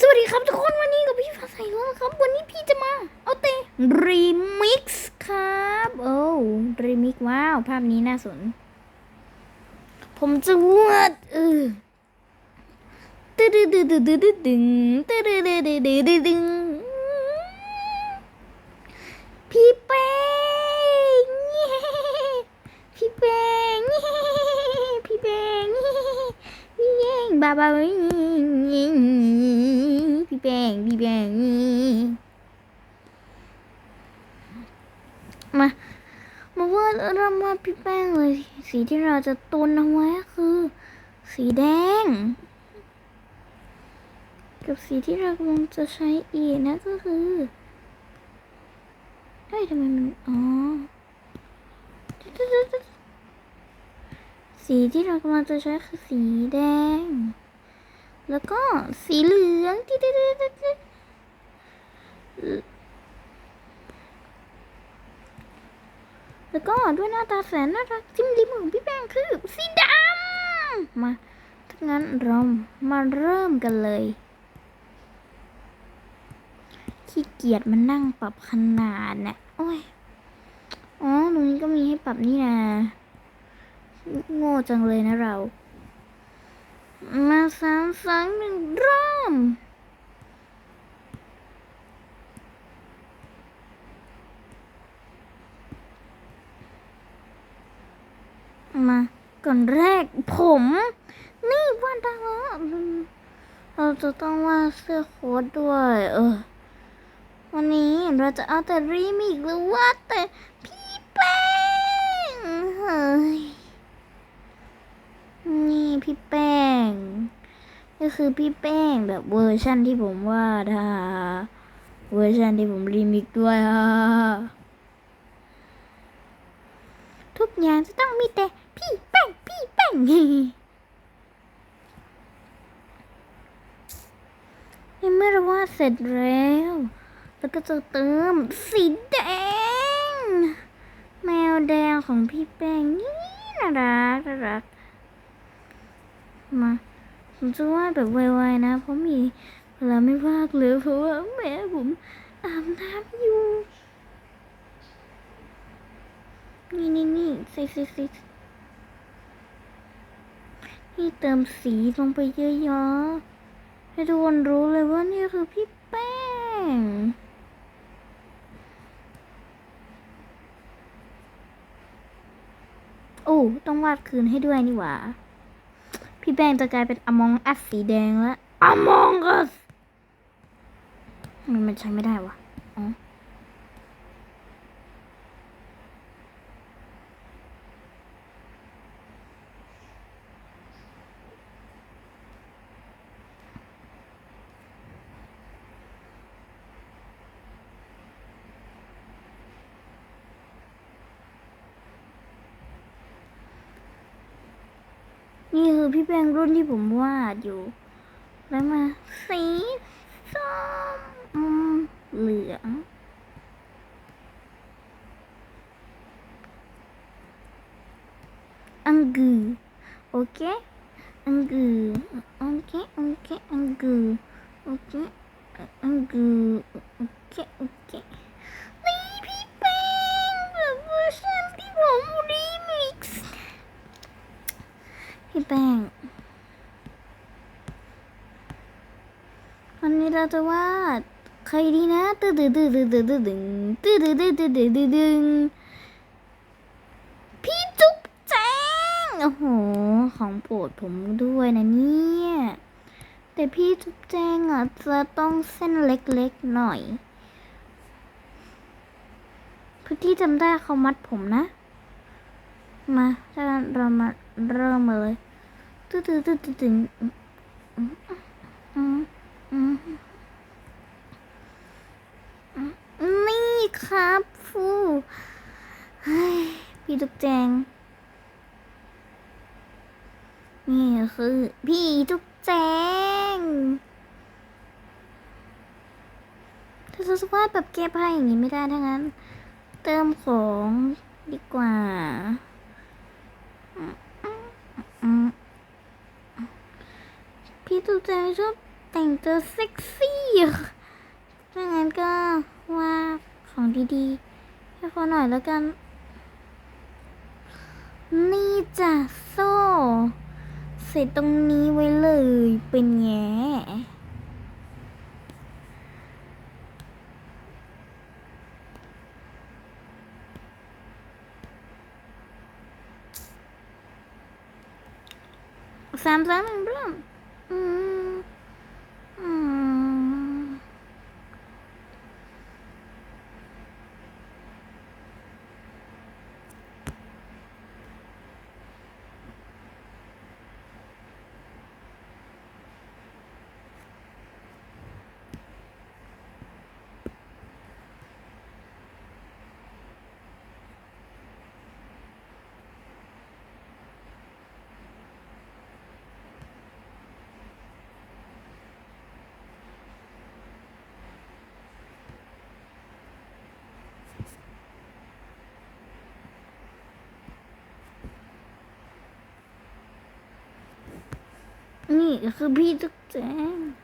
สวัสดีครับทุกคนวันนี้กับพี่ฟ้าใสแล้วครับ วันนี้พี่จะมา เอาเตรีมิกซ์ครับ โอ้รีมิกซ์ว้าว ภาพนี้น่าสน ผมจะวาดเออตึ๊ดตึ๊ดตึ๊ดตึ๊ดตึ๊ดตึ๊ดตึ๊ดตึ๊ดตึ๊ดตึ๊ดพี่แป้งเย้พี่แป้งเย้พี่แป้งเย้พี่แป้ง บาบาเย้พี่แป้งพี่แป้งมามาว่าเริ่มว่าพี่แป้งเลย สีที่เราจะตุนเอาไว้คือ สีแดง กับสีที่เรากำลังจะใช้อีกนะก็คือเอ้ยทำไมมัน อ๋อ สีที่เรากำลังจะใช้คือสีแดง แล้วก็สีเหลืองที่แล้วก็ด้วยหน้าตาแสนน่ารักจิ้มลิ้มของพี่แป้งคือสีดำ มาถ้างั้นเรามาเริ่มกันเลย ขี้เกียจมันนั่งปรับขนาดเนี่ยโอ้ย อ๋อ ตรงนี้ก็มีให้ปรับนี่นะ โง่จังเลยนะเรา มาสามสองหนึ่งเริ่มมาก่อนแรกผม นี่วาดได้แล้วเราจะต้องวาดเสื้อโค้ทด้วย เออ วันนี้เราจะเอาแต่รีมิกหรือว่าแต่พี่แป้งเฮ้ย นี่พี่แป้ง ก็คือพี่แป้งแบบเวอร์ชั่นที่ผมวาดฮะเวอร์ชันที่ผมรีมิกด้วยฮะทุกอย่างจะต้องมีแต่พี่แป้งพี่แป้งในเมื่อเราวาดเสร็จแล้ว แล้วก็จะเติมสีแดง แมวแดงของพี่แป้งนี่น่ารักน่ารัก มาผมจะวาดแบบไวๆนะ เพราะมีเวลาไม่ว่างเลยเพราะว่าแม่ผมอาบน้ำอยู่ นี่นี่นี่สิสิสินี่เติมสีลงไปเยอะๆให้ทุกคนรู้เลยว่านี่คือพี่แป้งโอ้ต้องวาดคืนให้ด้วยนี่หว่า พี่แป้งจะกลายเป็นอมองอัสสีแดงแล้วอมองอัสมันมันใช้ไม่ได้วะอ๋อ นี่คือพี่แป้งรุ่นที่ผมวาดอยู่ แล้วมาสีส้มอืมเหลืองอังกือโอเคอังกือโอเคโอเคอังกือโอเคอังกือโอเคโอเค พี่แป้งวันนี้เราจะวาดใครดีนะตึ๊ดตึ๊ดตึ๊ดตึ๊ดตึ๊ดตึ๊ดตึ๊ดตึ๊ดตึ๊ดตึ๊ดตึ๊ดตึ๊ดตึ๊ดพี่จุ๊บแจ้งโอ้โห ของโปรดผมด้วยนะเนี่ย แต่พี่จุ๊บแจ้งอะจะต้องเส้นเล็กๆหน่อยเพื่อที่จำได้เขามัดผมนะ มาเรามาเริ่มมาเลย ตึ๊ดตึ๊ดตึ๊ดตึ๊ดอืมอืมอืมอืมนี่ครับฟูเฮ้ยพี่จุกแจง นี่คือ พี่จุกแจงถ้าจะวาดแบบแก้ผ้าอย่างนี้ไม่ได้ทั้งนั้น เติมของดีกว่า อืม พี่ตุ๊กแจชอบแต่งตัวเซ็กซี่ถ้างั้นก็ว่าของดีๆ ให้เขาหน่อยแล้วกัน นี่จ้ะโซ่ ใส่ตรงนี้ไว้เลยเป็นแง่สามสามหนึ่ง 아니 흡비 득점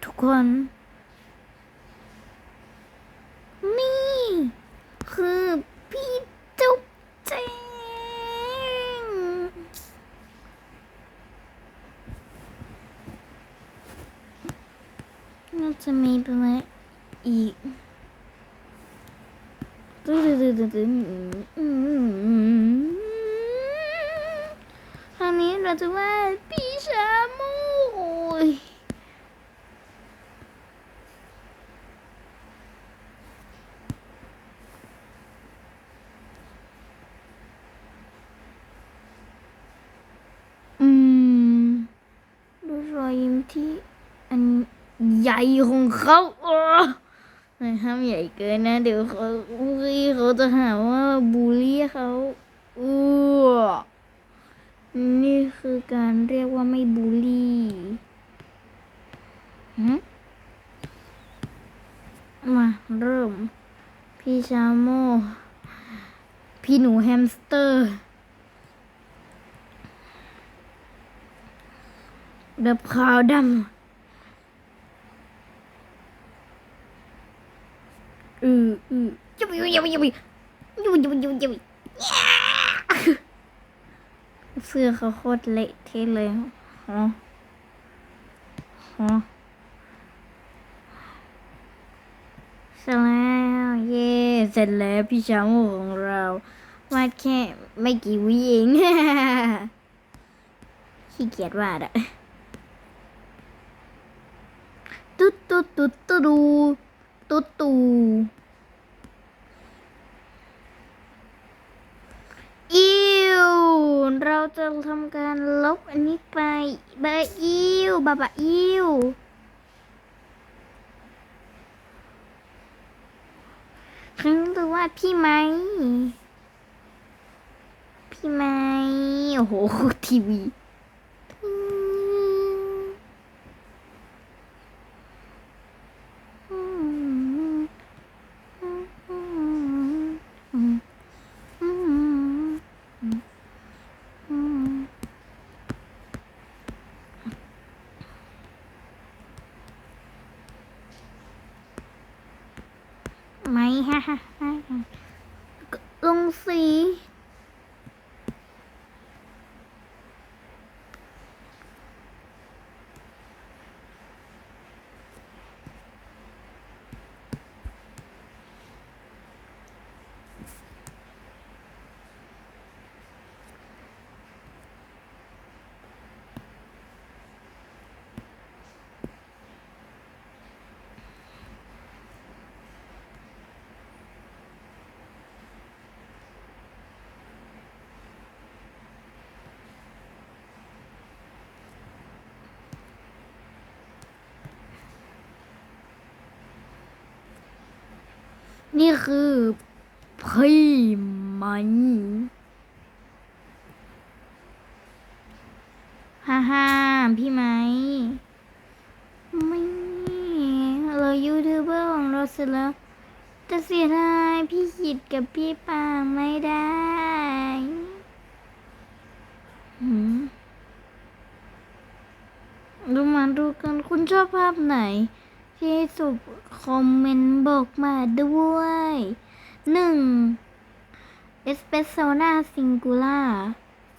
조건 าวเราจะว่าพี่ชามูโอ้ยอืมดูรอยยิ้มที่อันใหญ่ของเขาอ๋อห้ามใหญ่เกินนะ เดี๋ยวเขาพี่เขาจะหาว่าบูลลี่เขาเออ นี่คือการเรียกว่าไม่บูลลี่มาเริ่ม พี่ชาโม พี่หนูแฮมสเตอร์ เดบขาวดำอืออือจุ๊บจุ๊บจุบิวจุ๊บจุ๊บจุ๊บจุ๊ เสื้อเขาโคตรเละเทะเลยฮะฮะเสร็จแล้วเย่เสร็จแล้วพี่ชาโมของเราวาดแค่ไม่กี่วิเองขี้เกียจวาดอะตุ๊ดตุ๊ดตุ๊ดตุ๊ดูตุ๊ดตูอิ วเราจะทำการลบอันนี้ไปบาอิวบาบาอิวครั้งตัวว่าพี่ไหม พี่ไหม โอ้โห ทีวี นี่คือพี่ไหมฮ่าฮ่าพี่ไหม ไม่เรายูทูบเบอร์ของเราเสร็จแล้วจะเสียดายพี่ขิดกับพี่ปางไม่ได้ดูมันดูกันคุณชอบภาพไหน ที่สุดคอมเมนต์บอกมาด้วยหนึ่งเอสเปรสโซนาซิงคูล่า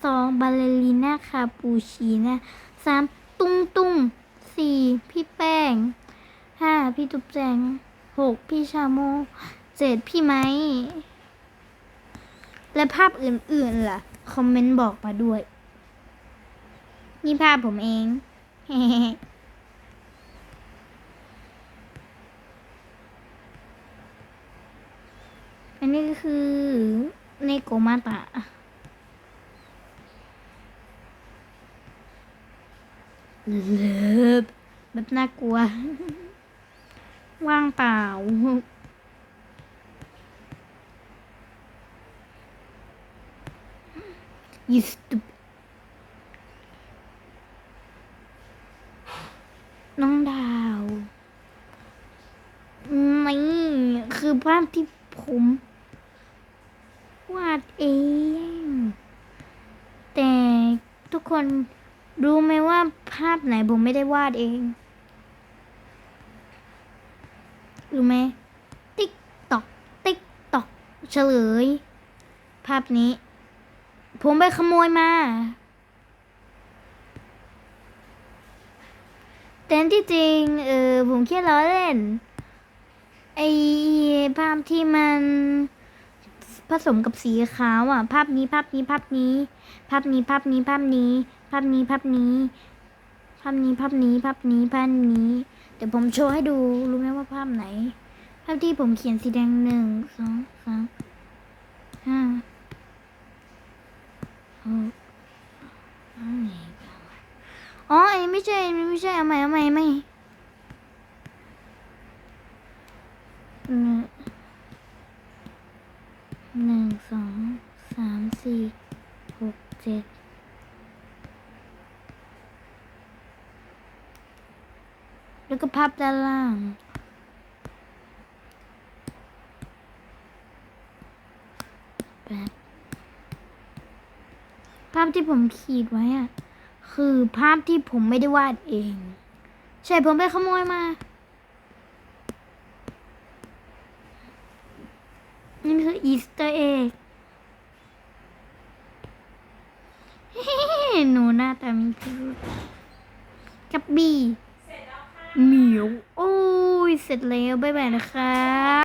สองบาเลริน่าคาปูชิน่าสามตุ้งตุ้งสี่พี่แป้งห้าพี่ตุ๊บแจงหกพี่ชาโมเจ็ดพี่ไม้และภาพอื่นๆล่ะ คอมเมนต์บอกมาด้วย นี่ภาพผมเอง อันนี้ก็ คือในโกมาตะเลิฟแบบน่ากลัว ว่างเปล่า you stupid น้องดาวนี่คือภาพที่ผม วาดเอง แต่ทุกคนรู้ไหมว่าภาพไหนผมไม่ได้วาดเอง รู้ไหมติ๊กตอกติ๊กตอกเฉลย ภาพนี้ ผมไปขโมยมา แต่ที่จริง เออผมแค่ล้อเล่น ไอภาพที่มัน ผสมกับสีขาวอะ ภาพนี้ภาพนี้ภาพนี้ ภาพนี้ภาพนี้ภาพนี้ ภาพนี้ภาพนี้ ภาพนี้ภาพนี้ภาพนี้ภาพนี้เดี๋ยวผมโชว์ให้ดูรู้ไหมว่าภาพไหน ภาพที่ผมเขียนสีแดงหนึ่งสองสามห้าหกอันนี้อ๋ออันนี้ไม่ใช่อันนี้ไม่ใช่เอาใหม่เอาใหม่เอาใหม่ หนึ่งสองสามสี่หกเจ็ดแล้วก็พับด้านล่างแปดภาพที่ผมขีดไว้อะคือภาพที่ผมไม่ได้วาดเอง ใช่ผมไปขโมยมา นี่คื อีสเตอร์เอ็กหนูหน้าตามีพิรุธกับบีเหมียว โอ้ย เสร็จแล้ว บ๊ายบายนะคะ